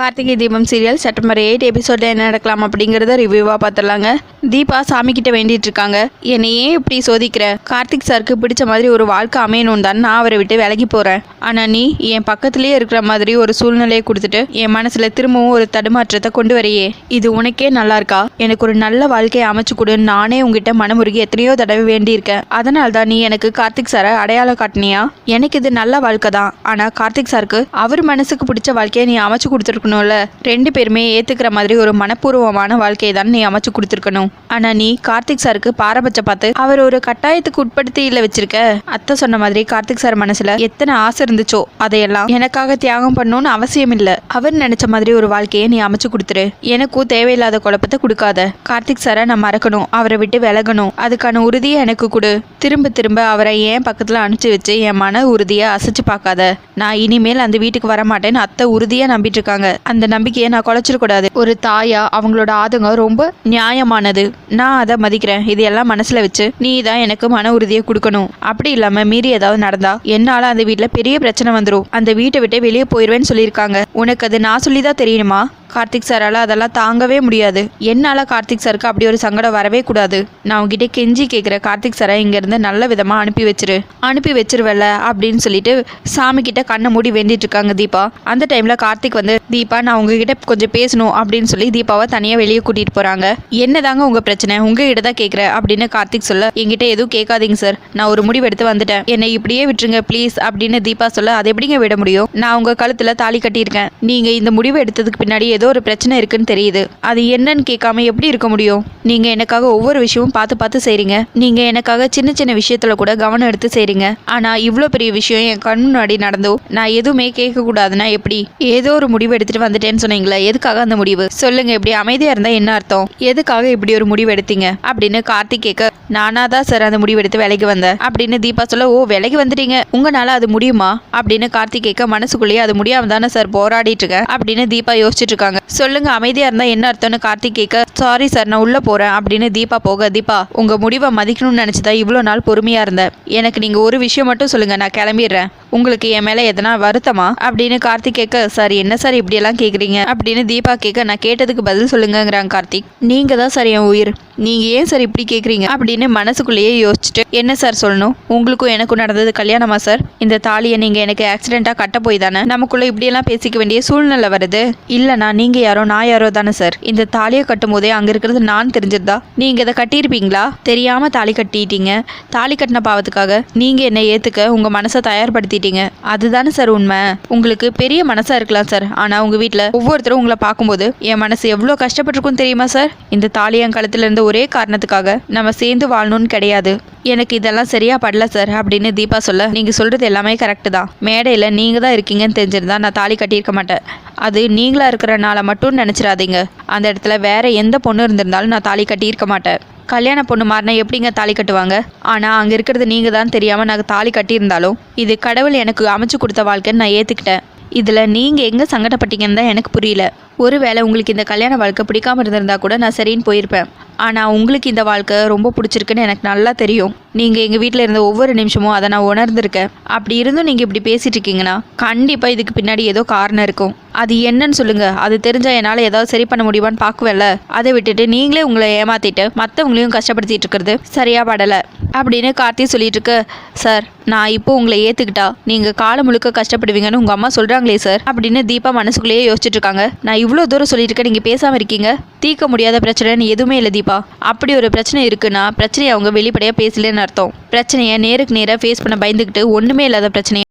Karthigai Deepam serial September eight எபிசோடில் என்ன நடக்கலாம் அப்படிங்கிறத ரிவ்யூவாக பார்த்துடலாங்க தீபா சாமி கிட்ட வேண்டிட்டு இருக்காங்க என்னையே இப்படி சோதிக்கிற? கார்த்திக் சாருக்கு பிடிச்ச மாதிரி ஒரு வாழ்க்கை அமையணும் தான் நான் அவரை விட்டு விலகி போகிறேன் ஆனால் நீ என் பக்கத்துலேயே இருக்கிற மாதிரி ஒரு சூழ்நிலையை கொடுத்துட்டு என் மனசில் திரும்பவும் ஒரு தடுமாற்றத்தை கொண்டு வரையே. இது உனக்கே நல்லா இருக்கா? எனக்கு ஒரு நல்ல வாழ்க்கையை அமைச்சு கொடு. நானே உங்ககிட்ட மனமுருகி எத்தனையோ தடவை வேண்டியிருக்கேன். அதனால தான் நீ எனக்கு கார்த்திக் சாரை அடையாளம் காட்டினியா? எனக்கு இது நல்ல வாழ்க்கை தான். ஆனால் கார்த்திக் சாருக்கு அவர் மனசுக்கு பிடிச்ச வாழ்க்கையை நீ அமைச்சு இருக்கணும்ல ரெண்டு பேருமே ஏற்றுக்கிற மாதிரி ஒரு மனப்பூர்வமான வாழ்க்கையை தான் நீ அமைச்சு கொடுத்துருக்கணும். ஆனால் நீ கார்த்திக் சாருக்கு பாரபட்சம் பார்த்து அவர் ஒரு கட்டாயத்துக்கு உட்படுத்தி இல்லை வச்சிருக்க. அத்தை சொன்ன மாதிரி கார்த்திக் சார் மனசுல எத்தனை ஆசை இருந்துச்சோ அதையெல்லாம் எனக்காக தியாகம் பண்ணணும்னு அவசியம் இல்லை. அவர் நினைச்ச மாதிரி ஒரு வாழ்க்கையை நீ அமைச்சு கொடுத்துரு. எனக்கும் தேவையில்லாத குழப்பத்தை கொடுக்காத. கார்த்திக் சாரை நான் மறக்கணும். அவரை விட்டு விலகணும். அதுக்கான உறுதியை எனக்கு கொடு. திரும்ப திரும்ப அவரை ஏன் பக்கத்தில் அனுப்பிச்சு வச்சு என் மன உறுதியை அசைச்சு பார்க்காத. நான் இனிமேல் அந்த வீட்டுக்கு வர மாட்டேன்னு அத்தை உறுதியாக நம்பிட்டு இருக்காங்க. அந்த நம்பிக்கையை நான் குலைச்சிடக்கூடாது. ஒரு தாயா அவங்களோட ஆதங்கம் ரொம்ப நியாயமானது. நான் அதை மதிக்கிறேன். இதையெல்லாம் மனசில் வச்சு நீ தான் எனக்கு மன உறுதியை கொடுக்கணும். அப்படி இல்லாமல் மீறி ஏதாவது நடந்தா என்னால் அந்த வீட்டில் பெரிய பிரச்சனை வந்துடும் அந்த வீட்டை விட்டு வெளியே போயிடுவேன்னு சொல்லியிருக்காங்க. உனக்கு அது நான் சொல்லி தான் தெரியணுமா? கார்த்திக் சாரால் அதெல்லாம் தாங்கவே முடியாது. என்னால் கார்த்திக் சாருக்கு அப்படி ஒரு சங்கடம் வரவே கூடாது. நான் உங்ககிட்ட கெஞ்சி கேட்குற கார்த்திக் சாரை இங்கேருந்து நல்ல விதமாக அனுப்பி வச்சிரு. அனுப்பி வச்சிருவல்ல அப்படின்னு சொல்லிட்டு சாமி கிட்ட கண்ணை மூடி வேண்டிட்டு இருக்காங்க தீபா. அந்த டைமில் கார்த்திக் வந்து தீபா நான் உங்ககிட்ட கொஞ்சம் பேசணும் அப்படின்னு சொல்லி தீபாவை தனியாக வெளியே கூட்டிகிட்டு போகிறாங்க என்னதாங்க உங்கள் பிரச்சனை? உங்ககிட்ட தான் கேட்குறேன் அப்படின்னு கார்த்திக் சொல்ல என்கிட்ட எதுவும் கேட்காதீங்க சார். நான் ஒரு முடிவு எடுத்து வந்துட்டேன். என்னை இப்படியே விட்டுருங்க ப்ளீஸ் அப்படின்னு தீபா சொல்ல அதை எப்படிங்க விட முடியும்? நான் உங்கள் கழுத்தில் தாலி கட்டியிருக்கேன். நீங்கள் இந்த முடிவு எடுத்ததுக்கு பின்னாடி ஏதோ ஒரு பிரச்சனை இருக்குன்னு தெரியுது. அது என்னன்னு கேட்காம எப்படி இருக்க முடியும்? நீங்க எனக்காக ஒவ்வொரு விஷயமும் பார்த்து பார்த்து செய்றீங்க. நீங்க எனக்காக சின்ன சின்ன விஷயத்துல கூட கவனம் எடுத்து செய்றீங்க. ஆனா இவ்வளோ பெரிய விஷயம் என் கண் முன்னாடி நடந்தோ நான் எதுவுமே கேட்க கூடாதுன்னா எப்படி? ஏதோ ஒரு முடிவு எடுத்துட்டு வந்துட்டேன்னு சொன்னீங்களே எதுக்காக அந்த முடிவு? சொல்லுங்க இப்படி அமைதியா இருந்தா என்ன அர்த்தம்? எதுக்காக இப்படி ஒரு முடிவு எடுத்தீங்க? அப்படின்னு கார்த்திக் கேட்க நானா தான் சார் அந்த முடிவு எடுத்து வேலைக்கு வந்தேன். அப்படின்னு தீபா சொல்ல ஓ வேலைக்கு வந்துட்டீங்க. உங்களால அது முடியுமா? அப்படின்னு கார்த்திக் கேட்க மனசுக்குள்ளேயே அது முடியாம தானே சார் போராடிட்டு இருக்கேன். அப்படின்னு தீபா யோசிச்சுட்டு இருக்காங்க. சொல்லுங்க அமைதியா இருந்தா என்ன அர்த்தம்னு கார்த்திக் கேட்க சாரி சார் நான் உள்ளே போகிறேன் அப்படின்னு தீபா போக தீபா உங்கள் முடிவை மதிக்கணும்னு நினைச்சதா இவ்வளோ நாள் பொறுமையாக இருந்தேன் எனக்கு நீங்கள் ஒரு விஷயம் மட்டும் சொல்லுங்கள் நான் கிளம்பிடுறேன். உங்களுக்கு என் மேலே எதனா வருத்தமா? அப்படின்னு கார்த்திக் கேட்க சார் என்ன சார் இப்படியெல்லாம் கேட்குறீங்க அப்படின்னு தீபா கேட்க நான் கேட்டதுக்கு பதில் சொல்லுங்கங்கிறாங்க கார்த்திக் நீங்கள் தான் சார் என் உயிர். நீங்கள் ஏன் சார் இப்படி கேட்குறீங்க அப்படின்னு மனசுக்குள்ளேயே யோசிச்சுட்டு என்ன சார் சொல்லணும்? உங்களுக்கும் எனக்கும் நடந்தது கல்யாணமா சார்? இந்த தாலியை நீங்கள் எனக்கு ஆக்சிடெண்ட்டாக கட்ட போய் தானே? நமக்குள்ளே இப்படியெல்லாம் பேசிக்க வேண்டிய சூழ்நிலை வருது. இல்லைண்ணா நீங்கள் யாரோ நான் யாரோ தானே சார்? இந்த தாலியை கட்டும் போதே அங்கே இருக்கிறது நான் தெரிஞ்சிருந்தா நீங்கள் இதை கட்டியிருப்பீங்களா? தெரியாமல் தாலி கட்டிட்டீங்க. தாலி கட்டின பாவத்துக்காக நீங்கள் என்னை ஏற்றுக்க உங்கள் மனசை தயார்படுத்திட்டீங்க. அதுதானே சார் உண்மை? உங்களுக்கு பெரிய மனசாக இருக்கலாம் சார். ஆனால் உங்கள் வீட்டில் ஒவ்வொருத்தரும் உங்களை பார்க்கும்போது என் மனசு எவ்வளோ கஷ்டப்பட்டிருக்கும் தெரியுமா சார்? இந்த தாலி என் கழுத்துல இருந்த ஒரே காரணத்துக்காக நம்ம சேர்ந்து வாழணும்னு கிடையாது. எனக்கு இதெல்லாம் சரியா படல சார் அப்படின்னு தீபா சொல்ல நீங்க சொல்றது எல்லாமே கரெக்டு தான். மேடையில் நீங்க தான் இருக்கீங்கன்னு தெரிஞ்சிருந்தா நான் தாலி கட்டியிருக்க மாட்டேன். அது நீங்களா இருக்கிறனால மட்டும் நினைச்சிடாதீங்க. அந்த இடத்துல வேற எந்த பொண்ணு இருந்திருந்தாலும் நான் தாலி கட்டியிருக்க மாட்டேன். கல்யாண பொண்ணு மாறினா எப்படிங்க தாலி கட்டுவாங்க? ஆனால் அங்கே இருக்கிறது நீங்கள் தான் தெரியாமல் நான் தாலி கட்டியிருந்தாலும் இது கடவுள் எனக்கு அமைச்சு கொடுத்த வாழ்க்கைன்னு நான் ஏற்றுக்கிட்டேன் இதில் நீங்கள் எங்கே சங்கடப்பட்டீங்கன்னு தான் எனக்கு புரியல. ஒருவேளை உங்களுக்கு இந்த கல்யாண வாழ்க்கை பிடிக்காம இருந்திருந்தா கூட நான் சரின்னு போயிருப்பேன். ஆனால் உங்களுக்கு இந்த வாழ்க்கை ரொம்ப பிடிச்சிருக்குன்னு எனக்கு நல்லா தெரியும். நீங்கள் எங்கள் வீட்டில் இருந்த ஒவ்வொரு நிமிஷமும் அதை நான் உணர்ந்திருக்கேன். அப்படி இருந்தும் நீங்கள் இப்படி பேசிட்டு இருக்கீங்கன்னா கண்டிப்பாக இதுக்கு பின்னாடி ஏதோ காரணம் இருக்கும். அது என்னன்னு சொல்லுங்கள் அது தெரிஞ்சால் என்னால் ஏதாவது சரி பண்ண முடியுமான்னு பார்க்குவேல்ல. அதை விட்டுட்டு நீங்களே உங்களை ஏமாற்றிட்டு மற்றவங்களையும் கஷ்டப்படுத்திட்டு இருக்கிறது சரியாக படலை. அப்படின்னு கார்த்தி சொல்லிட்டு இருக்க. சார் நான் இப்போ உங்களை ஏற்றுக்கிட்டா நீங்கள் காலம் முழுக்க கஷ்டப்படுவீங்கன்னு உங்கள் அம்மா சொல்கிறாங்களே சார் அப்படின்னு தீபா மனசுக்குள்ளேயே யோசிச்சுட்டு இருக்காங்க. நான் இவ்வளோ தூரம் சொல்லியிருக்க நீங்கள் பேசாமல் இருக்கீங்க. தீர்க்க முடியாத பிரச்சனைன்னு எதுவுமே இல்லை தீபா. அப்படி ஒரு பிரச்சனை இருக்குன்னா பிரச்சனையை அவங்க வெளிப்படையாக பேசலன்னு அர்த்தம். பிரச்சனையை நேருக்கு நேராக ஃபேஸ் பண்ண பயந்துக்கிட்டு ஒன்றுமே இல்லாத பிரச்சனையை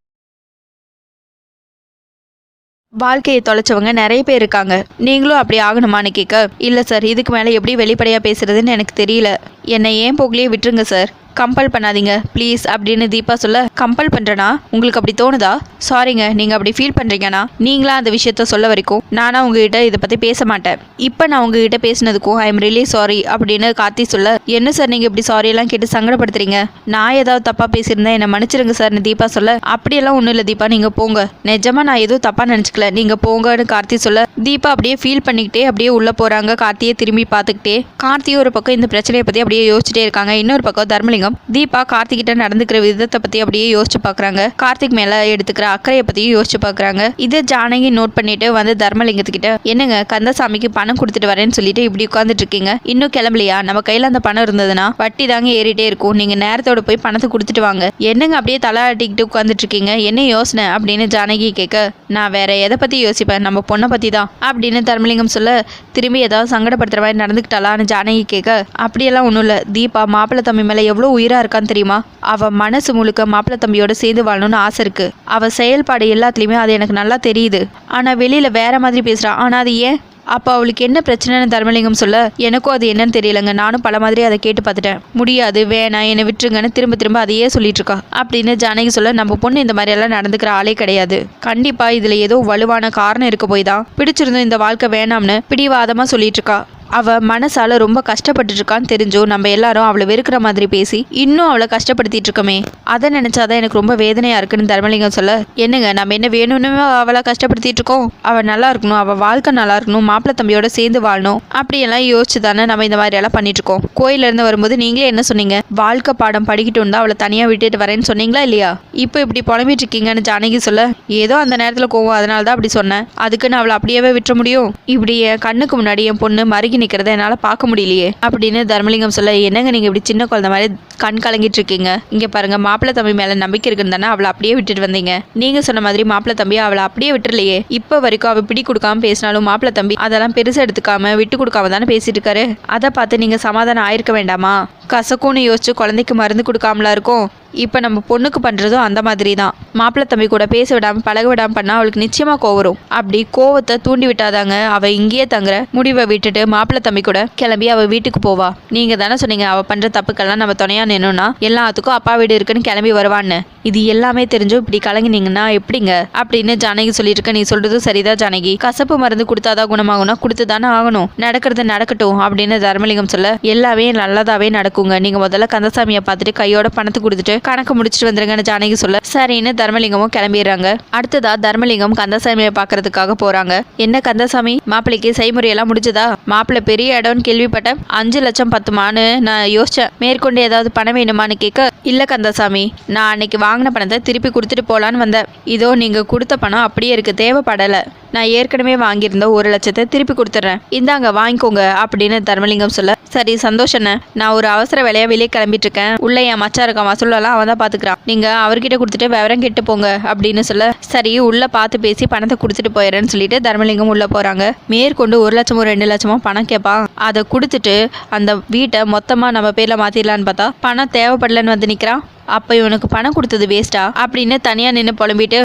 வாழ்க்கையை தொலைச்சவங்க நிறைய பேர் இருக்காங்க. நீங்களும் அப்படி ஆகணுமான்னு கேட்க இல்லை சார் இதுக்கு மேலே எப்படி வெளிப்படையாக பேசுறதுன்னு எனக்கு தெரியல. என்னை ஏன் போகலையே விட்டுருங்க சார்? கம்பல் பண்ணாதீங்க. ப்ளீஸ் அப்படின்னு தீபா சொல்ல கம்பல் பண்ணுறேன்னா உங்களுக்கு அப்படி தோணுதா? சாரிங்க நீங்கள் அப்படி ஃபீல் பண்ணுறீங்கன்னா நீங்களா அந்த விஷயத்த சொல்ல வரைக்கும் நானா உங்ககிட்ட இதை பற்றி பேச மாட்டேன். இப்போ நான் உங்ககிட்ட பேசினதுக்கும் ஐ எம் ரியலி சாரி அப்படின்னு கார்த்தி சொல்ல என்ன சார் நீங்கள் இப்படி சாரி எல்லாம் கேட்டு சங்கடப்படுத்துறீங்க? நான் ஏதாவது தப்பாக பேசியிருந்தேன் என்னை மன்னிச்சிருங்க சார்னு தீபா சொல்ல அப்படியெல்லாம் ஒன்றும் இல்லை தீபா நீங்கள் போங்க. நிஜமா நான் எதுவும் தப்பாக நினச்சிக்கல. நீங்கள் போங்கன்னு கார்த்தி சொல்ல தீபா அப்படியே ஃபீல் பண்ணிக்கிட்டே அப்படியே உள்ளே போகிறாங்க கார்த்தியை திரும்பி பார்த்துக்கிட்டே கார்த்தியும் ஒரு பக்கம் இந்த பிரச்சனையை பற்றி அப்படியே யோசிச்சுட்டே இருக்காங்க. இன்னொரு பக்கம் தர்மலிங்கம் தர்மலிங்கம் தீபா கார்த்திக் கிட்ட நடந்துக்கிற விதத்தை பத்தி அப்படியே யோசிச்சு பாக்குறாங்க. கார்த்திக் மேல எடுத்துக்கிற அக்கறையை பத்தியும் யோசிச்சு பாக்குறாங்க. இதை ஜானகி நோட் பண்ணிட்டு வந்து தர்மலிங்கத்துக்கிட்ட என்னங்க கந்தசாமிக்கு பணம் கொடுத்துட்டு வரேன்னு சொல்லிட்டு இப்படி உட்காந்துட்டு இருக்கீங்க? இன்னும் கிளம்பலையா? நம்ம கையில அந்த பணம் இருந்ததுன்னா வட்டி தாங்க ஏறிட்டே இருக்கும். நீங்க நேரத்தோட போய் பணத்தை கொடுத்துட்டு வாங்க. என்னங்க அப்படியே தலாட்டிக்கிட்டு உட்காந்துட்டு இருக்கீங்க? என்ன யோசனை? அப்படின்னு ஜானகி கேட்க நான் வேற எதை பத்தி யோசிப்பேன்? நம்ம பொண்ணை பத்தி தான். அப்படின்னு தர்மலிங்கம் சொல்ல திரும்பி ஏதாவது சங்கடப்படுத்துற மாதிரி நடந்துக்கிட்டாலான்னு ஜானகி கேட்க அப்படியெல்லாம் ஒன்றும் இல்லை. தீபா மாப்பிள்ளை தம்பி மேலே எவ்வளோ உயிராக இருக்கான்னு தெரியுமா? அவ மனசு முழுக்க மாப்பிள்ள தம்பியோட சேர்ந்து வாழணும்னு ஆசை இருக்கு. அவ செயல்பாடு எல்லாத்துலேயுமே அது எனக்கு நல்லா தெரியுது. ஆனால் வெளியில் வேற மாதிரி பேசுகிறான் ஆனால் அது ஏன்? அப்போ அவளுக்கு என்ன பிரச்சனைன்னு தர்மலிங்கம் சொல்ல எனக்கும் அது என்னன்னு தெரியலங்க. நானும் பல மாதிரி அதை கேட்டு பார்த்துட்டேன். முடியாது வேணாம் என்னை விட்டுருங்கன்னு திரும்ப திரும்ப அதையே சொல்லிட்டு இருக்கா. அப்படின்னு ஜானகி சொல்ல நம்ம பொண்ணு இந்த மாதிரி எல்லாம் நடந்துக்கிற ஆளே கிடையாது. கண்டிப்பா இதுல ஏதோ வலுவான காரணம் இருக்க போய் தான் பிடிச்சிருந்தோம் இந்த வாழ்க்கை வேணாம்னு பிடிவாதமா சொல்லிட்டு இருக்கா. அவள் மனசால ரொம்ப கஷ்டப்பட்டுருக்கான்னு தெரிஞ்சும் நம்ம எல்லாரும் அவளை வெறுக்கிற மாதிரி பேசி இன்னும் அவளை கஷ்டப்படுத்திட்டு இருக்கோமே அதை நினைச்சாதான் எனக்கு ரொம்ப வேதனையா இருக்குன்னு தர்மலிங்கம் சொல்ல என்னங்க நம்ம என்ன வேணும்னு அவளை கஷ்டப்படுத்திட்டு இருக்கோம் அவள் நல்லா இருக்கணும் அவள் வாழ்க்கை நல்லா இருக்கணும் மாப்பிள்ளை தம்பியோட சேர்ந்து வாழணும். அப்படியெல்லாம் யோசிச்சு தானே நம்ம இந்த மாதிரி எல்லாம் பண்ணிட்டு இருக்கோம் கோயில்ல இருந்து வரும்போது நீங்களே என்ன சொன்னீங்க? வாழ்க்கை பாடம் படிக்கிட்டு இருந்தா அவளை தனியா விட்டுட்டு வரேன்னு சொன்னீங்களா இல்லையா? இப்போ இப்படி புலம்பிட்டு இருக்கீங்கன்னு ஜானகி சொல்ல ஏதோ அந்த நேரத்துல கோவம் அதனால தான் அப்படி சொன்னேன். அதுக்குன்னு அவளை அப்படியே விட்டுற முடியும்? இப்படி என் கண்ணுக்கு முன்னாடி என் பொண்ணு மறுகி நிற்கிறத என்னால் பார்க்க முடியலையே. அப்படின்னு தர்மலிங்கம் சொல்ல என்னங்க நீங்கள் இப்படி சின்ன குழந்தை மாதிரி கண் கலங்கிட்டு இருக்கீங்க? இங்கே பாருங்க மாப்பிள்ளை தம்பி மேலே நம்பிக்கை இருக்குன்னு தானே அவளை அப்படியே விட்டுட்டு வந்தீங்க. நீங்கள் சொன்ன மாதிரி மாப்பிள்ளை தம்பி அவளை அப்படியே விட்டுலையே இப்போ வரைக்கும் அவள் பிடி கொடுக்காம பேசினாலும் மாப்பிள்ளை தம்பி அதெல்லாம் பெருசாக எடுத்துக்காம விட்டு கொடுக்காம தானே பேசிட்டு இருக்காரு? அதை பார்த்து நீங்கள் சமாதானம் ஆயிருக்க வேண்டாமா? கசக்கும்னு யோசிச்சு குழந்தைக்கு மருந்து கொடுக்காமலா இருக்கும்? இப்போ நம்ம பொண்ணுக்கு பண்ணுறதும் அந்த மாதிரி தான் மாப்பிள்ளை தம்பி கூட பேச விடாமல் பழக விடாமல் பண்ணால் அவளுக்கு நிச்சயமாக கோவம் அப்படி கோவத்தை தூண்டி விட்டாதாங்க அவள் இங்கேயே தங்குற. முடிவை விட்டுட்டு மாப்பிள்ளை தம்பி கூட கிளம்பி அவள் வீட்டுக்கு போவா. நீங்கள் தானே சொன்னீங்க அவள் பண்ணுற தப்புக்கெல்லாம் நம்ம துணையாக நின்னோன்னா எல்லாத்துக்கும் அப்பா வீடு இருக்குன்னு கிளம்பி வருவான்னு. இது எல்லாமே தெரிஞ்சும் இப்படி கலங்கினீங்கன்னா எப்படிங்க? அப்படின்னு ஜானகி சொல்லியிருக்க நீ சொல்றதும் சரிதான் ஜானகி. கசப்பு மருந்து கொடுத்தாதான் குணமாகும்னா கொடுத்து தானே ஆகணும். நடக்கிறது நடக்கட்டும் அப்படின்னு தர்மலிங்கம் சொல்ல எல்லாமே நல்லதாவே நடக்குங்க. நீங்க முதல்ல கந்தசாமியை பார்த்துட்டு கையோட பணத்தை கொடுத்துட்டு கணக்கு முடிச்சுட்டு வந்துருங்கன்னு ஜானகி சொல்ல சரின்னு தர்மலிங்கமும் கிளம்பிடுறாங்க. அடுத்ததா தர்மலிங்கம் கந்தசாமியை பார்க்கறதுக்காக போறாங்க. என்ன கந்தசாமி? மாப்பிள்ளைக்கு செய்முறையெல்லாம் முடிஞ்சதா? மாப்பிள்ளை பெரிய இடம்னு கேள்விப்பட்டேன் அஞ்சு லட்சம் பத்துமான்னு நான் யோசிச்சேன். மேற்கொண்டு ஏதாவது பணம் வேணுமான்னு கேட்க இல்ல கந்தசாமி நான் அன்னைக்கு வாங்கின பணத்தை திருப்பி கொடுத்துட்டு போலான்னு வந்தேன். இதோ நீங்க கொடுத்த பணம் அப்படியே இருக்கு தேவைப்படல. நான் ஏற்கனவே வாங்கியிருந்த ஒரு லட்சத்தை திருப்பி கொடுத்துட்றேன். இந்தாங்க வாங்கிக்கோங்க அப்படின்னு தர்மலிங்கம் சொல்ல சரி சந்தோஷண்ணே. நான் ஒரு அவசர வேலையா வெளியே கிளம்பிட்டு இருக்கேன். உள்ள என் மச்சான் இருக்கான் வசூலெல்லாம் அவன் தான் பாத்துக்கிறான். நீங்க அவர்கிட்ட கொடுத்துட்டு விவரம் கெட்டு போங்க அப்படின்னு சொல்ல சரி உள்ள பார்த்து பேசி பணத்தை கொடுத்துட்டு போயிடுறேன்னு சொல்லிட்டு தர்மலிங்கம் உள்ள போறாங்க. மேற்கொண்டு ஒரு லட்சமோ ரெண்டு லட்சமோ பணம் கேட்பான் அதை கொடுத்துட்டு அந்த வீட்டை மொத்தமா நம்ம பேர்ல மாத்திடலான்னு பார்த்தா பணம் தேவைப்படலன்னு வந்து நிற்கிறான் அப்போ இவனுக்கு பணம் கொடுத்தது வேஸ்டா அப்படின்னு தனியாக நின்று புலம்பிட்டு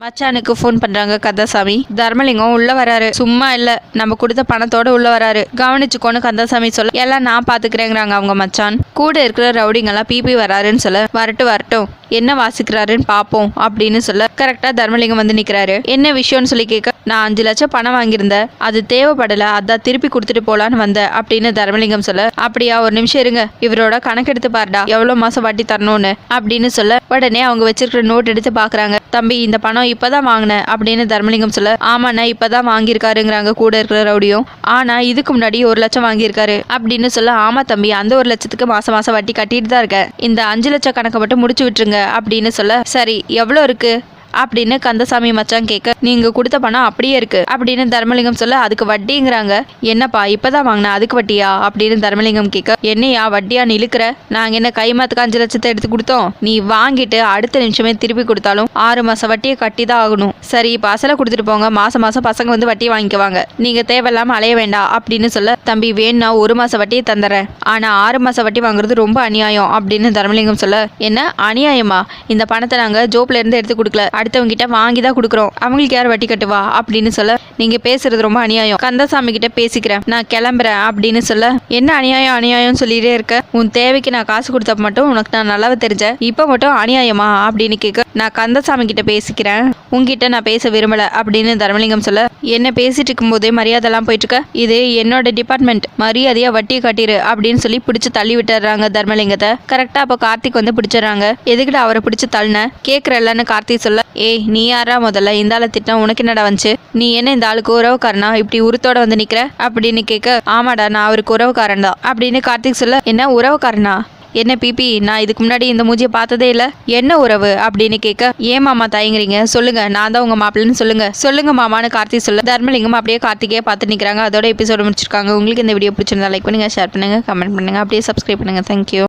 மச்சானுக்கு ஃபோன் பண்றாங்க கந்தசாமி. தர்மலிங்கம் உள்ள வராரு. சும்மா இல்ல நம்ம கொடுத்த பணத்தோட உள்ள வராரு. கவனிச்சுக்கோன்னு கந்தசாமி சொல்ல எல்லாம் நான் பாத்துக்கிறேங்கிறாங்க அவங்க மச்சான். கூட இருக்கிற ரவுடிங்கெல்லாம் பிபி வராருன்னு சொல்ல வரட்டும் வரட்டும். என்ன வாசிக்கிறாருன்னு பாப்போம். அப்படின்னு சொல்ல கரெக்டா தர்மலிங்கம் வந்து நிக்கிறாரு. என்ன விஷயம்னு சொல்லி கேட்க நான் அஞ்சு லட்சம் பணம் வாங்கியிருந்தேன். அது தேவைப்படல அதான் திருப்பி கொடுத்துட்டு போலான்னு வந்தேன் அப்படின்னு தர்மலிங்கம் சொல்ல அப்படியா ஒரு நிமிஷம் இருங்க. இவரோட கணக்கெடுத்து பாருடா எவ்வளவு மாசம் வட்டி தரணும்னு அப்படின்னு சொல்ல உடனே அவங்க வச்சிருக்கிற நோட் எடுத்து பாக்குறாங்க. தம்பி இந்த பணம் இப்பதான் வாங்கினேன் அப்படின்னு தர்மலிங்கம் சொல்ல ஆமாண்ணா இப்பதான் வாங்கியிருக்காருங்கிறாங்க கூட இருக்கிற ரவுடியும். ஆனா இதுக்கு முன்னாடி ஒரு லட்சம் வாங்கியிருக்காரு அப்படின்னு சொல்ல ஆமா தம்பி அந்த ஒரு லட்சத்துக்கு மாசம் மாசம் வட்டி கட்டிட்டு தான் இருக்கேன். இந்த அஞ்சு லட்சம் கணக்கை மட்டும் முடிச்சு விட்டுருங்க அப்படின்னு சொல்ல சரி எவ்வளோ இருக்கு? அப்படின்னு கந்தசாமி மச்சான் கேட்க நீங்க கொடுத்த பணம் அப்படியே இருக்கு. அப்படின்னு தர்மலிங்கம் சொல்ல அதுக்கு வட்டிங்கிறாங்க. என்னப்பா இப்பதான் வாங்கின அதுக்கு வட்டியா? அப்படின்னு தர்மலிங்கம் கேட்க என்னையா வட்டியா நீ இழுக்கிற நாங்க என்ன கைமாத்துக்கு அஞ்சு லட்சத்தை எடுத்து கொடுத்தோம்? நீ வாங்கிட்டு அடுத்த நிமிஷமே திருப்பி கொடுத்தாலும் ஆறு மாசம் வட்டியை கட்டி தான் ஆகணும். சரி இப்போ அசலை கொடுத்துட்டு போங்க. மாசம் மாசம் பசங்க வந்து வட்டி வாங்கிக்குவாங்க. நீங்க தேவையில்லாம அலைய வேண்டாம். அப்படின்னு சொல்ல தம்பி வேணும்னா ஒரு மாசம் வட்டியை தந்துடுறேன் ஆனா ஆறு மாசம் வட்டி வாங்குறது ரொம்ப அநியாயம். அப்படின்னு தர்மலிங்கம் சொல்ல என்ன அநியாயமா? இந்த பணத்தை நாங்க ஜோப்ல இருந்து எடுத்து கொடுக்கல. அடுத்தவங்க கிட்ட வாங்கி தான் கொடுக்குறோம். அவங்களுக்கு யார் வட்டி கட்டுவா? அப்படின்னு சொல்ல நீங்க பேசுறது ரொம்ப அநியாயம். கந்தசாமி கிட்ட பேசிக்கிறேன். நான் கிளம்புறேன். அப்படின்னு சொல்ல என்ன அநியாயம் அநியாயம் சொல்லிட்டே இருக்க? உன் தேவைக்கு நான் காசு கொடுத்த மட்டும் உனக்கு நான் நல்லாவே தெரிஞ்சேன் இப்போ மட்டும் அநியாயமா? அப்படின்னு கேட்க நான் கந்தசாமி கிட்ட பேசிக்கிறேன். உங்ககிட்ட நான் பேச விரும்பல. அப்படின்னு தர்மலிங்கம் சொல்ல என்ன பேசிட்டு இருக்கும்போதே மரியாதைலாம் போயிட்டு இருக்க இது என்னோட டிபார்ட்மெண்ட் மரியாதையா வட்டி கட்டிரு. அப்படின்னு சொல்லி பிடிச்சு தள்ளி விட்டுறாங்க தர்மலிங்கத்தை. கரெக்டா அப்போ கார்த்திக் வந்து பிடிச்சிடுறாங்க. எதுக்கிட்ட அவரை பிடிச்சு தள்ளின? கேட்கறல்லன்னு கார்த்திக் சொல்ல ஏய் நீ யாரா முதல்ல? இந்த ஆளை திட்டம் உனக்கு என்னடா வந்துச்சு? நீ என்ன இந்த ஆளுக்கு உறவுக்காரனா? இப்படி உருத்தோட வந்து நிக்கிற? அப்படின்னு கேட்க ஆமாடா நான் அவருக்கு உறவுக்காரன் தான். அப்படின்னு கார்த்திக் சொல்ல என்ன உறவுக்காரனா? என்ன பிபி நான் இதுக்கு முன்னாடி இந்த மூஞ்சியை பார்த்ததே இல்லை? என்ன உறவு? அப்படின்னு கேட்க ஏன் மாமா தயங்குறீங்க? சொல்லுங்க நான் தான் உங்க மாப்பிள்ளைன்னு சொல்லுங்க. சொல்லுங்க மாமான்னு கார்த்திக் சொல்ல தர்மலிங்கம் அப்படியே கார்த்திகே பார்த்து நிற்கிறாங்க அதோட எபிசோடு முடிச்சிருக்காங்க. உங்களுக்கு இந்த வீடியோ பிடிச்சிருந்தா லைக் பண்ணுங்க ஷேர் பண்ணுங்க கமெண்ட் பண்ணுங்க. அப்படியே சப்ஸ்கிரைப் பண்ணுங்க. தேங்க்யூ